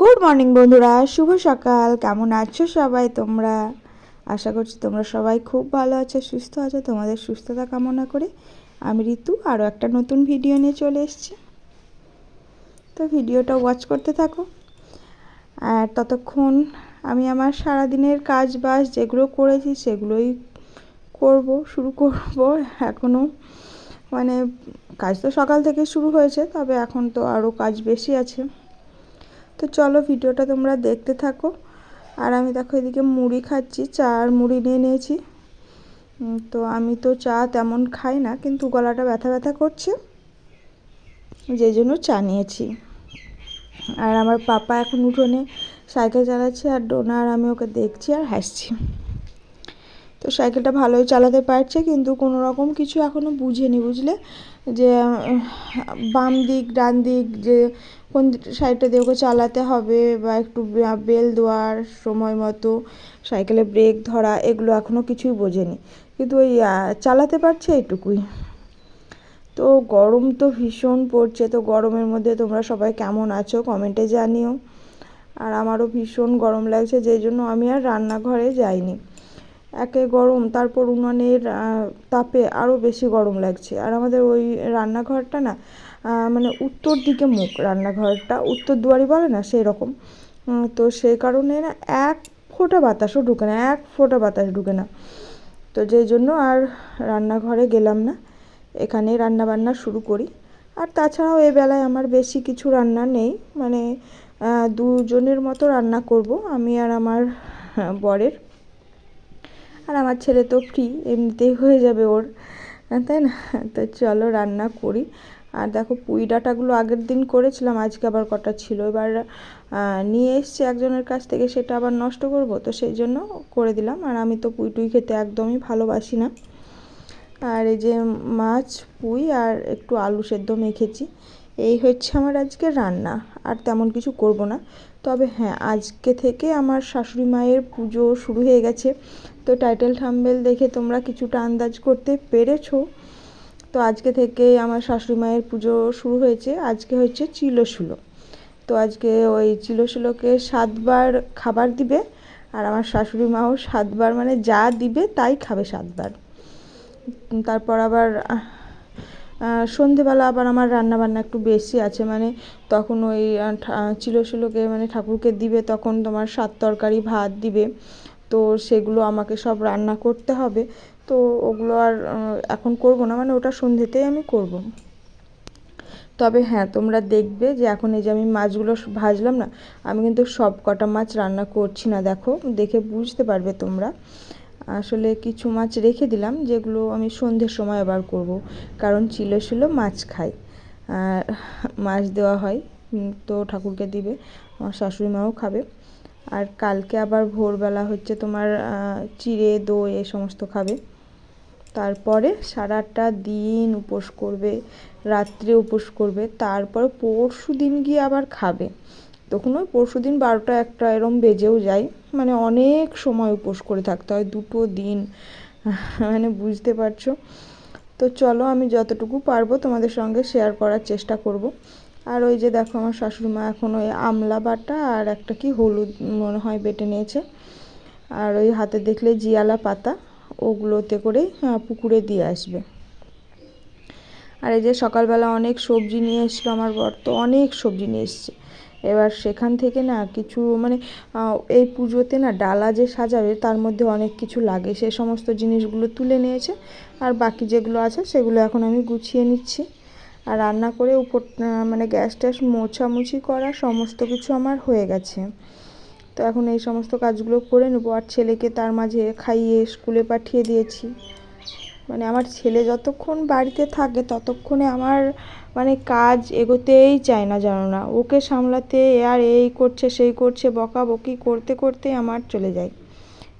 Good morning বন্ধুরা। শুভ সকাল। কেমন আছো সবাই তোমরা? আশা করছি তোমরা সবাই খুব ভালো আছো, সুস্থ আছো। তোমাদের সুস্থতা কামনা করে আমি ঋতু আরও একটা নতুন ভিডিও নিয়ে চলে এসেছি। তো ভিডিওটা ওয়াচ করতে থাকো। আর ততক্ষণ আমি আমার সারাদিনের কাজ বাজ যেগুলো করেছি সেগুলোই করব, শুরু করব। এখনও মানে কাজ তো সকাল থেকে শুরু হয়েছে, তবে এখন তো আরও কাজ বেশি আছে। তো চলো ভিডিওটা তোমরা দেখতে থাকো। আর আমি দেখো এদিকে মুড়ি খাচ্ছি, চা আর মুড়ি নিয়ে নিয়েছি। তো আমি তো চা তেমন খাই না, কিন্তু গলাটা ব্যথা ব্যথা করছে যে জন্য চা নিয়েছি। আর আমার পাপা এখন উঠোনে সাইকেল চালাচ্ছে আর ডোনা আর আমি ওকে দেখছি আর হাসছি। তো সাইকেলটা ভালোই চালাতে পারছে, কিন্তু কোনো রকম কিছু এখনও বুঝেনি, বুঝলে? যে, বাম দিক, ডান দিক, যে, কোন সাইডটা দিয়ে ওকে চালাতে হবে বা একটু বেল দেওয়ার সময় মতো, সাইকেলে ব্রেক ধরা, এগুলো এখনও কিছুই বোঝেনি। কিন্তু ওই চালাতে পারছে এটুকুই। তো গরম তো ভীষণ পড়ছে, তো গরমের মধ্যে তোমরা সবাই কেমন আছো কমেন্টে জানিও। আর আমারও ভীষণ গরম লাগছে, যেই জন্য আমি আর রান্নাঘরে যাইনি। একে গরম, তারপর উনানের তাপে আরও বেশি গরম লাগছে। আর আমাদের ওই রান্নাঘরটা না মানে উত্তর দিকে মুখ রান্নাঘরটা, উত্তর দুয়ারি বলে না সেই রকম তো সেই কারণে না এক ফোঁটা বাতাসও ঢুকে না, এক ফোঁটা বাতাস ঢুকে না। তো যেই জন্য আর রান্নাঘরে গেলাম না। এখানে রান্না বান্না শুরু করি। আর তাছাড়াও এ বেলায় আমার বেশি কিছু রান্না নেই। মানে দুজনের মতো রান্না করব। আমি আর আমার বরের আর আমার ছেলে তো ফ্রি এমনিতেই হয়ে যাবে ওর। তাই না? তো চলো রান্না করি। আর দেখো, পুঁই ডাঁটাগুলো আগের দিন করেছিলাম, আজকে আবার কটা ছিল। এবার নিয়ে এসছে একজনের কাছ থেকে, সেটা আবার নষ্ট করব, তো সেই জন্য করে দিলাম। আর আমি তো পুঁই টুই খেতে একদমই ভালোবাসি না। আর এই যে মাছ, পুঁই আর একটু আলু সেদ্ধ মেখেছি। এই হচ্ছে আমার আজকে রান্না, আর তেমন কিছু করব না। তবে হ্যাঁ আজকে থেকে আমার শাশুড়ি মায়ের পুজো শুরু হয়ে গেছে। তো টাইটেল থাম্বেল দেখে তোমরা কিছুটা আন্দাজ করতে পেরেছ। তো আজকে থেকে আমার শাশুড়ি মায়ের পুজো শুরু হয়েছে। আজকে হচ্ছে চিলোশুলো তো আজকে ওই চিলোশুলোকে সাতবার খাবার দিবে, আর আমার শাশুড়ি মাও সাতবার মানে যা দিবে তাই খাবে সাতবার। তারপর আবার সন্ধেবেলা আবার আমার রান্না বান্না একটু বেশি আছে মানে তখন ওই চিলোশুলোকে মানে ঠাকুরকে দিবে, তখন তোমার সাত তরকারি, ভাত দিবে। তো সেগুলো আমাকে সব রান্না করতে হবে। তো ওগুলো আর এখন করব না মানে ওটা সন্ধেতেই আমি করব। তবে হ্যাঁ তোমরা দেখবে যে এখন এই যে আমি মাছগুলো ভাজলাম না, আমি কিন্তু সব কটা মাছ রান্না করছি না, দেখো, দেখে বুঝতে পারবে তোমরা। আসলে কিছু মাছ রেখে দিলাম, যেগুলো আমি সন্ধ্যের সময় আবার করব। কারণ চিলো ছিল মাছ খাই। আর মাছ দেওয়া হয় তো ঠাকুরকে দিবে, আমার শাশুড়ি মাও খাবে। আর কালকে আবার ভোরবেলা হচ্ছে তোমার চিড়ে, দই এ সমস্ত খাবে। তারপরে সারাটা দিন উপোস করবে, রাত্রে উপোস করবে, তারপর পরশু দিন গিয়ে আবার খাবে। তখন ওই পরশু দিন বারোটা একটা এরম বেজেও যায়। মানে অনেক সময় উপোস করে থাকতে হয়, দুটো দিন। মানে বুঝতে পারছ? তো চলো আমি যতটুকু পারব তোমাদের সঙ্গে শেয়ার করার চেষ্টা করব। আর ওই যে দেখো আমার শাশুড়ি মা এখন ওই আমলা বাটা আর একটা কি হলুদ মনে হয় বেটে নিয়েছে। আর ওই হাতে দেখলে জিয়ালা পাতা, ওগুলোতে করে পুকুরে দিয়ে আসবে। আর এই যে সকালবেলা অনেক সবজি নিয়ে এসছিলো আমার বর, তো অনেক সবজি নিয়ে এসছে। এবার সেখান থেকে না কিছু মানে এই পুজোতে না ডালা যে সাজাবে তার মধ্যে অনেক কিছু লাগে। সে সমস্ত জিনিসগুলো তুলে নিয়েছে আর বাকি যেগুলো আছে সেগুলো এখন আমি গুছিয়ে নিচ্ছি। আর রান্না করে উপর মানে গ্যাস ট্যাস মোছামুছি করা সমস্ত কিছু আমার হয়ে গেছে। তো এখন এই সমস্ত কাজগুলো করে নেব। আর ছেলেকে তার মাঝে খাইয়ে স্কুলে পাঠিয়ে দিয়েছি। মানে আমার ছেলে যতক্ষণ বাড়িতে থাকে, ততক্ষণে আমার মানে কাজ এগোতেই চায় না জানো না। ওকে সামলাতে আর এই করছে, সেই করছে বকা বকি করতে করতে আমার চলে যায়।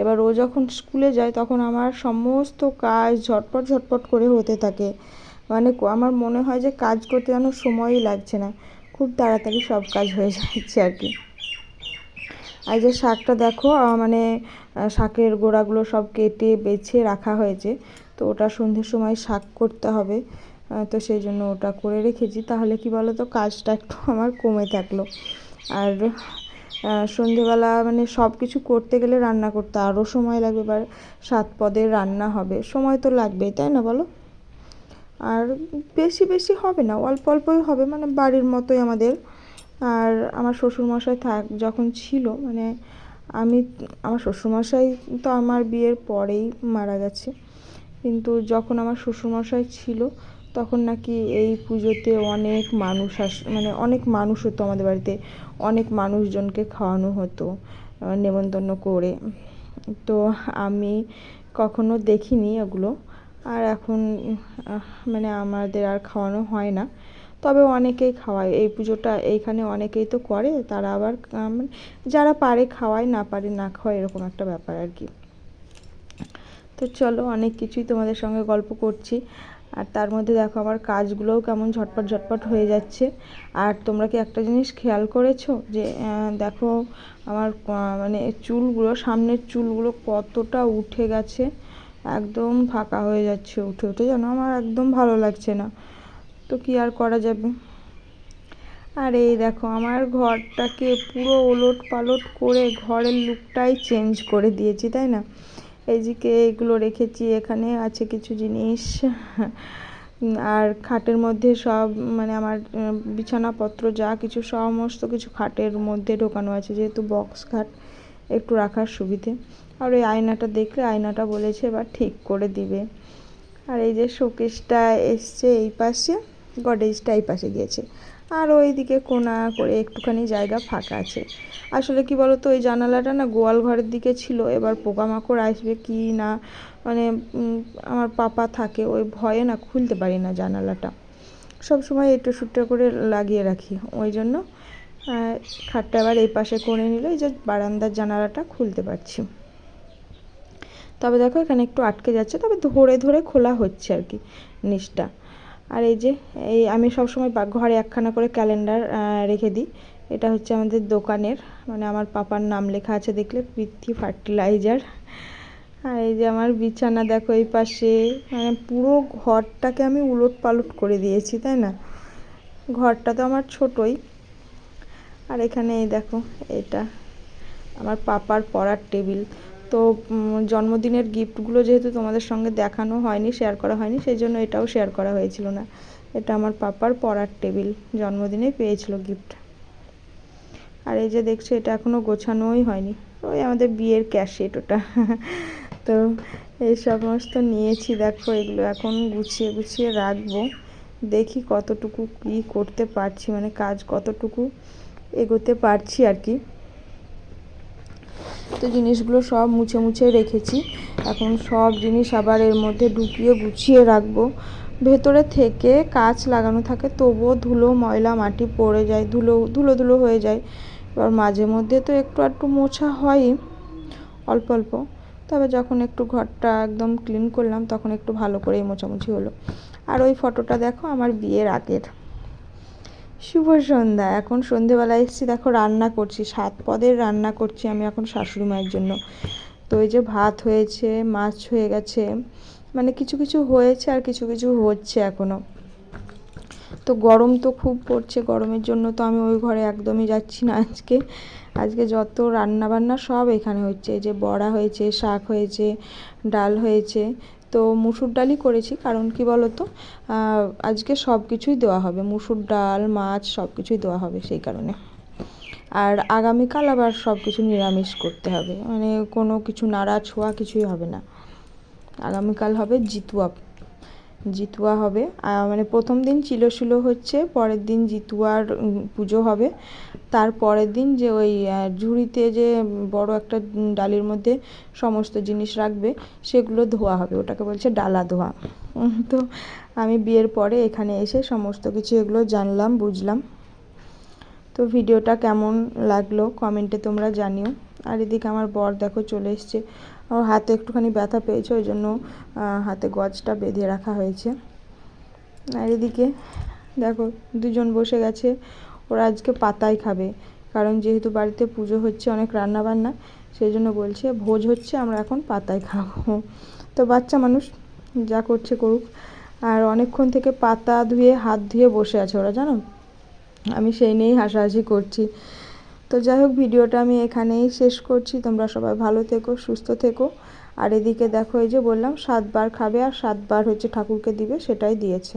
এবার ও যখন স্কুলে যায়, তখন আমার সমস্ত কাজ ঝটপট ঝটপট করে হতে থাকে। মানে আমার মনে হয় যে কাজ করতে যেন সময়ই লাগছে না। খুব তাড়াতাড়ি সব কাজ হয়ে যাচ্ছে আর কি। আর যে শাকটা দেখো মানে শাকের গোড়াগুলো সব কেটে বেছে রাখা হয়েছে। তো ওটা সন্ধ্যের সময় শাক করতে হবে। তো সেই জন্য ওটা করে রেখেছি। তাহলে কি বলো তো কাজটা একটু আমার কমে থাকল। আর সন্ধেবেলা মানে সব কিছু করতে গেলে রান্না করতে আরও সময় লাগবে, এবার সাত পদের রান্না হবে। সময় তো লাগবেই, তাই না বলো? আর বেশি বেশি হবে না, অল্প অল্পই হবে মানে বাড়ির মতোই আমাদের। আর আমার শ্বশুরমশাই থাক, যখন ছিল মানে আমি, আমার শ্বশুরমশাই তো আমার বিয়ের পরেই মারা গেছে। কিন্তু যখন আমার শ্বশুরমশাই ছিল, তখন নাকি এই পুজোতে অনেক মানুষ আস মানে অনেক মানুষ হতো আমাদের বাড়িতে। অনেক মানুষজনকে খাওয়ানো হতো নেমন্তন্ন করে। তো আমি কখনো দেখিনি ওগুলো। আর এখন মানে আমাদের আর খাওয়ানো হয় না। তবে অনেকেই খাওয়ায়। এই পুজোটা এইখানে অনেকেই তো করে। তারা আবার মানে যারা পারে খাওয়ায়, না পারে না খাওয়ায়, এরকম একটা ব্যাপার আর কি। তো চলো অনেক কিছুই তোমাদের সঙ্গে গল্প করছি। আর তার মধ্যে দেখো আমার কাজগুলোও কেমন ঝটপট ঝটপট হয়ে যাচ্ছে। আর তোমরা কি একটা জিনিস খেয়াল করেছ যে দেখো আমার মানে চুলগুলো, সামনের চুলগুলো কতটা উঠে গেছে, একদম ফাঁকা হয়ে যাচ্ছে উঠে উঠে যেন আমার একদম ভালো লাগছে না। তো কি আর করা যাবে? আর এই দেখো আমার ঘরটাকে পুরো ওলট পালট করে ঘরের লুকটাই চেঞ্জ করে দিয়েছি, তাই না? এইদিকে এগুলো রেখেছি, এখানে আছে কিছু জিনিস। আর খাটের মধ্যে সব মানে আমার বিছানাপত্র যা কিছু, সমস্ত কিছু খাটের মধ্যে ঢোকানো আছে, যেহেতু বক্স খাট একটু রাখার সুবিধে। আর ওই আয়নাটা দেখলে আয়নাটা বলেছে, এবার ঠিক করে দিবে। আর এই যে শোকেসটা এসছে এই পাশে। গডরেজটা এই পাশে গিয়েছে। আর ওইদিকে কোনা করে একটুখানি জায়গা ফাঁকা আছে। আসলে কি বলো তো ওই জানালাটা না গোয়াল ঘরের দিকে ছিল, এবার পোকামাকড় আসবে কি না মানে আমার পাপা থাকে, ওই ভয়ে না খুলতে পারি না জানালাটা। সব সময় একটু সুট্টা করে লাগিয়ে রাখি, ওই জন্য খাটটা আবার এই পাশে করে নিল এই যে বারান্দার জানালাটা খুলতে পারছি। তবে দেখো এখানে একটু আটকে যাচ্ছে, তবে ধরে ধরে খোলা হচ্ছে আর কি, নিচটা। আর এই যে, এই আমি সবসময় ঘরে একখানা করে ক্যালেন্ডার রেখে দিই। এটা হচ্ছে আমাদের দোকানের মানে আমার পাপার নাম লেখা আছে দেখলে, পৃথ্বী ফার্টিলাইজার। আর এই যে আমার বিছানা দেখো এই পাশে মানে পুরো ঘরটাকে আমি উলট পালট করে দিয়েছি, তাই না? ঘরটা তো আমার ছোটই। আর এখানে এই দেখো, এটা আমার পাপার পড়ার টেবিল। তো জন্মদিনের গিফটগুলো যেহেতু তোমাদের সঙ্গে দেখানো হয়নি শেয়ার করা হয়নি, সেই জন্য এটাও শেয়ার করা হয়েছিল না। এটা আমার পাপার পড়ার টেবিল, জন্মদিনে পেয়েছিল গিফট। আর এই যে দেখছ, এটা এখনও গোছানোই হয়নি। ওই আমাদের বিয়ের ক্যাশেট ওটা। তো, এই সমস্ত নিয়েছি, দেখো, এগুলো এখন গুছিয়ে গুছিয়ে রাখব। দেখি কতটুকু কী করতে পারছি মানে কাজ কতটুকু এগোতে পারছি আর কি। তো জিনিসগুলো সব মুছে মুছে রেখেছি। এখন সব জিনিস আবার এর মধ্যে ঢুকিয়ে গুছিয়ে রাখব। ভেতরে থেকে কাচ লাগানো থাকে, তবুও ধুলো, ময়লা, মাটি পড়ে যায়, ধুলো ধুলো ধুলো হয়ে যায়। এবার মাঝে মধ্যে তো একটু একটু মোছা হয়ই, অল্প অল্প। তবে যখন একটু ঘরটা একদম ক্লিন করলাম, তখন একটু ভালো করেই মোছামুছি হলো। আর ওই ফটোটা দেখো, আমার বিয়ের আগের। শুভ সন্ধ্যা। এখন সন্ধেবেলা এসেছি, দেখো রান্না করছি। সাত পদের রান্না করছি আমি এখন শাশুড়ি মায়ের জন্য। তো এই যে ভাত হয়েছে, মাছ হয়ে গেছে মানে কিছু কিছু হয়েছে আর কিছু কিছু হচ্ছে এখনও তো গরম তো খুব পড়ছে, গরমের জন্য তো আমি ওই ঘরে একদমই যাচ্ছি না আজকে। আজকে যত রান্না বান্না সব এখানে হচ্ছে। এই যে বড়া হয়েছে, শাক হয়েছে, ডাল হয়েছে। তো মুসুর ডালই করেছি, কারণ কি বলো তো আজকে সব কিছুই দেওয়া হবে। মুসুর ডাল, মাছ সব কিছুই দেওয়া হবে সেই কারণে। আর আগামীকাল আবার সব কিছু নিরামিষ করতে হবে। মানে কোনো কিছু নাড়া ছোঁয়া কিছুই হবে না। আগামীকাল হবে জিতুয়া জিতুয়া হবে। মানে প্রথম দিন চিলোশুলো হচ্ছে, পরের দিন জিতুয়ার পুজো হবে। তার পরের দিন যে ওই ঝুড়িতে যে বড় একটা ডালির মধ্যে সমস্ত জিনিস রাখবে, সেগুলো ধোয়া হবে। ওটাকে বলছে ডালা ধোয়া। তো আমি বিয়ের পরে এখানে এসে সমস্ত কিছু এগুলো জানলাম, বুঝলাম। তো ভিডিওটা কেমন লাগল কমেন্টে তোমরা জানিও। আর এদিকে আমার বর দেখো চলে এসছে। আমার হাতে একটুখানি ব্যথা পেয়েছে, ওই জন্য হাতে গজটা বেঁধে রাখা হয়েছে। আর এদিকে দেখো, দুজন বসে গেছে। ওরা আজকে পাতাই খাবে, কারণ যেহেতু বাড়িতে পুজো হচ্ছে, অনেক রান্না বান্না সেই জন্য বলছে ভোজ হচ্ছে, আমরা এখন পাতায় খাব। তো বাচ্চা মানুষ যা করছে করুক। আর অনেকক্ষণ থেকে পাতা ধুয়ে, হাত ধুয়ে বসে আছে ওরা, জানো? আমি সেই নিয়েই হাসাহাসি করছি। তো যাই হোক, ভিডিওটা আমি এখানেই শেষ করছি। তোমরা সবাই ভালো থেকো, সুস্থ থেকো। আর এদিকে দেখো, এই যে বললাম, সাতবার খাবে আর সাতবার হচ্ছে ঠাকুরকে দিবে, সেটাই দিয়েছে।